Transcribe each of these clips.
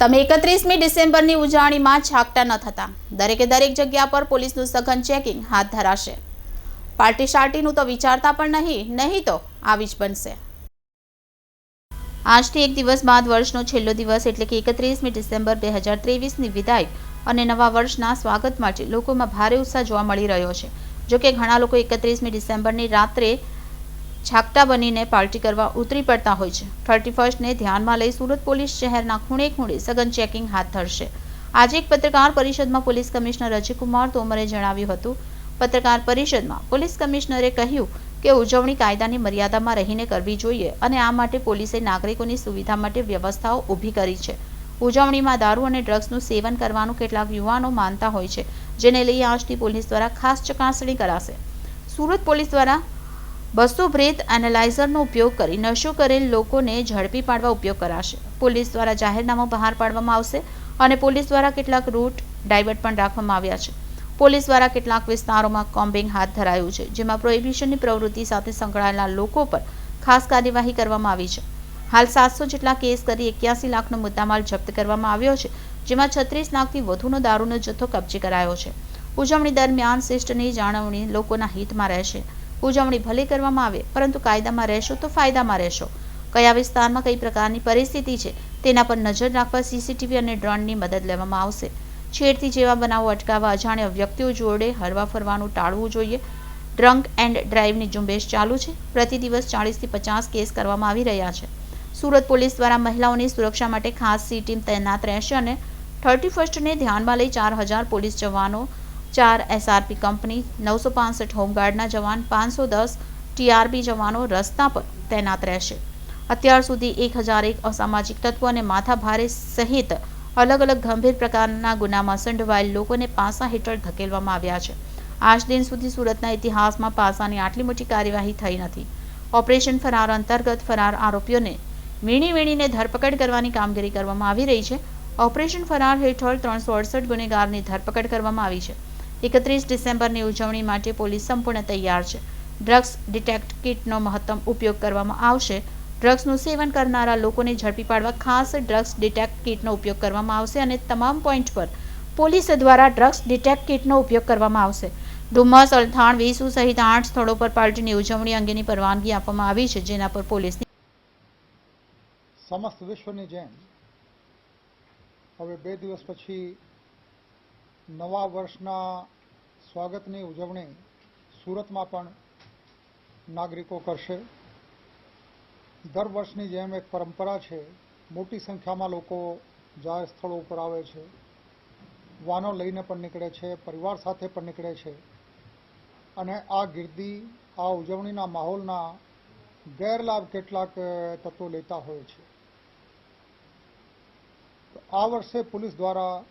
તમે એકત્રીસમી ડિસેમ્બરની ઉજવણીમાં છાકટા ન થતા. દરેકે દરેક જગ્યા પર પોલીસનું સઘન ચેકિંગ હાથ ધરાશે. પાર્ટી શાર્ટીનું તો વિચારતા પણ નહીં નહીં તો આવી જ બનશે. આજથી એક દિવસ બાદ વર્ષનો છેલ્લો દિવસ એટલે કે એકત્રીસમી ડિસેમ્બર બે હજાર ત્રેવીસની વિદાય અને નવા વર્ષના સ્વાગત માટે લોકોમાં ભારે ઉત્સાહ જોવા મળી રહ્યો છે. જોકે ઘણા લોકો એકત્રીસમી ડિસેમ્બરની રાત્રે છાકટા બનીને પાર્ટી કરવા ઉતરી પડતા હોય છે. થર્ટી ફર્સ્ટને ધ્યાનમાં લઈ સુરત પોલીસ શહેરના ખૂણે ખૂણે સઘન ચેકિંગ હાથ ધરશે. આજે એક પત્રકાર પરિષદમાં પોલીસ કમિશનર અજયકુમાર તોમરે જણાવ્યું હતું. પત્રકાર પરિષદમાં પોલીસ કમિશનરે કહ્યું કે ઉજવણી કાયદાની મર્યાદામાં રહીને કરવી જોઈએ અને આ માટે પોલીસે નાગરિકોની સુવિધા માટે વ્યવસ્થાઓ ઊભી કરી છે. ઉજવણીમાં દારૂ અને ડ્રગ્સનું સેવન કરવાનું કેટલાક યુવાનો માનતા હોય છે, જેને લઈ આજથી પોલીસ દ્વારા ખાસ ચકાસણી કરાશે. સુરત પોલીસ દ્વારા બસો બ્રેથ એનાલાઇઝરનો ઉપયોગ કરી નશો કરેલ લોકોને ઝડપી પાડવા ઉપયોગ કરાશે. પોલીસ દ્વારા જાહેરનામું બહાર પાડવામાં આવશે અને પોલીસ દ્વારા કેટલાક રૂટ ડાયવર્ટ પણ રાખવામાં આવ્યા છે. પોલીસ દ્વારા કેટલાક વિસ્તારોમાં કોમ્બિંગ હાથ ધરાયું છે, જેમાં પ્રોહિબિશનની પ્રવૃત્તિ સાથે સંકળાયેલા લોકો પર ખાસ કાર્યવાહી કરવામાં આવી છે. હાલ સાતસો જેટલા કેસ કરી એક્યાસી લાખનો મુદ્દામાલ જપ્ત કરવામાં આવ્યો છે, જેમાં છત્રીસ લાખથી વધુનો દારૂનો જથ્થો કબજે કરાયો છે. ઉજવણી દરમિયાન શિષ્ટની જાળવણી લોકોના હિતમાં રહેશે. ઉજવણી ભલે કરવામાં આવે, પરંતુ કાયદામાં રહેશો તો ફાયદામાં રહેશો. કયા વિસ્તારમાં કઈ પ્રકારની પરિસ્થિતિ છે, તેના પર નજર રાખવા સીસીટીવી અને ડ્રોનની મદદ લેવામાં આવશે. છેડતી જેવા બનાવો અટકાવવા અજાણ્યા વ્યક્તિઓ જોડે હરવા ફરવાનું ટાળવું જોઈએ. ડ્રંક એન્ડ ડ્રાઈવની ઝુંબેશ ચાલુ છે. પ્રતિ દિવસ ચાળીસથી પચાસ કેસ કરવામાં આવી રહ્યા છે. સુરત પોલીસ દ્વારા મહિલાઓની સુરક્ષા માટે ખાસ સી ટીમ તૈનાત રહેશે અને થર્ટી ફર્સ્ટને ધ્યાનમાં લઈ ચાર હજાર પોલીસ જવાનો ચાર એસઆરપી કંપની, નવસો પાસઠ હોમગાર્ડના જવાન, પાંચસો દસ ટીઆરબી જવાનો રસ્તા પર તૈનાત રહેશે. અત્યાર સુધી એક હજાર એક અસામાજિક તત્વો અને માથાભારે સહિત અલગ અલગ ગંભીર પ્રકારના ગુનામાં સંડવાયેલ લોકોને પાસા હેઠળ ધકેલવામાં આવ્યા છે. આજ દિન સુધી સુરતના ઇતિહાસમાં પાસાની આટલી મોટી કાર્યવાહી થઈ નથી. ઓપરેશન ફરાર અંતર્ગત ફરાર આરોપીઓને વીણી વીણીને ધરપકડ કરવાની કામગીરી કરવામાં આવી રહી છે. ઓપરેશન ફરાર હેઠળ ત્રણસો અડસઠ ગુનેગારની ધરપકડ કરવામાં આવી છે. એકત્રીસ ડિસેમ્બરની ઉજવણી માટે પોલીસ સંપૂર્ણ તૈયાર છે. ડ્રગ્સ ડિટેક્ટ કિટનો મહત્તમ ઉપયોગ કરવામાં આવશે. ડ્રગ્સનું સેવન કરનારા લોકોને ઝડપી પાડવા ખાસ ડ્રગ્સ ડિટેક્ટ કિટનો ઉપયોગ કરવામાં આવશે અને તમામ પોઈન્ટ પર પોલીસ દ્વારા ડ્રગ્સ ડિટેક્ટ કિટનો ઉપયોગ કરવામાં આવશે. ડુમસ અલથાણ, વેસુ સહિત આઠ સ્થળો પર પાર્ટીની ઉજવણી અંગેની પરવાનગી આપવામાં આવી છે, જેના પર પોલીસની સમસ્ત વિશ્વની જેમ, હવે બે દિવસ પછી નવા વર્ષના સ્વાગતની ઉજવણી સુરતમાં પણ નાગરિકો કરશે. દર વર્ષની જેમ એક પરંપરા છે, મોટી સંખ્યામાં લોકો જાહેર સ્થળો ઉપર આવે છે. વાનો લઈને પણ નીકળે છે, પરિવાર સાથે પણ નીકળે છે. અને આ ગીર્દી, આ ઉજવણીના માહોલના ગેરલાભ કેટલાક તત્વો લેતા હોય છે. આ વર્ષે પોલીસ દ્વારા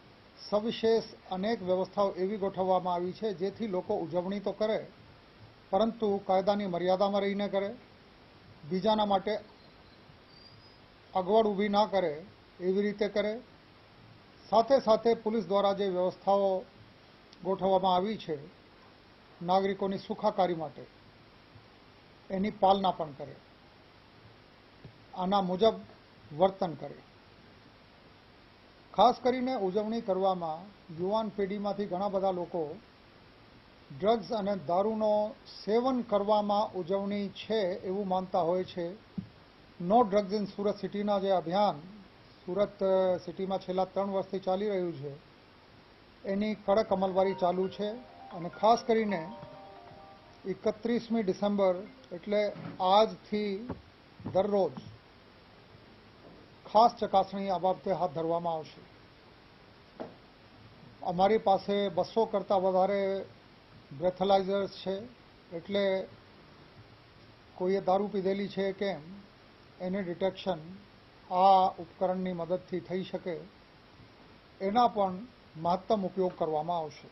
સવિશેષ અનેક વ્યવસ્થાઓ એવી ગોઠવવામાં આવી છે જેથી લોકો ઉજવણી તો કરે, પરંતુ કાયદાની મર્યાદામાં રહીને કરે, બીજાના માટે અગવડ ઊભી ના કરે એવી રીતે કરે. સાથે સાથે પોલીસ દ્વારા જે વ્યવસ્થાઓ ગોઠવવામાં આવી છે નાગરિકોની સુખાકારી માટે, એની પાલના પણ કરે. આના મુજબ વર્તન કરે. ખાસ કરીને ઉજવણી કરવામાં યુવાન પેઢીમાંથી ઘણા બધા લોકો ડ્રગ્સ અને દારૂનો સેવન કરવામાં ઉજવણી છે એવું માનતા હોય છે. નો ડ્રગ્સ ઇન સુરત સિટીના જે અભિયાન સુરત સિટીમાં છેલ્લા ત્રણ વર્ષથી ચાલી રહ્યું છે, એની કડક અમલવારી ચાલુ છે અને ખાસ કરીને એકત્રીસમી ડિસેમ્બર એટલે આજથી દરરોજ ખાસ ચકાસણી આ બાબતે હાથ ધરવામાં આવશે. અમારી પાસે બસો કરતાં વધારે બ્રેથલાઇઝર્સ છે, એટલે કોઈએ દારૂ પીધેલી છે કેમ, એની ડિટેક્શન આ ઉપકરણની મદદથી થઈ શકે, એના પણ મહત્તમ ઉપયોગ કરવામાં આવશે.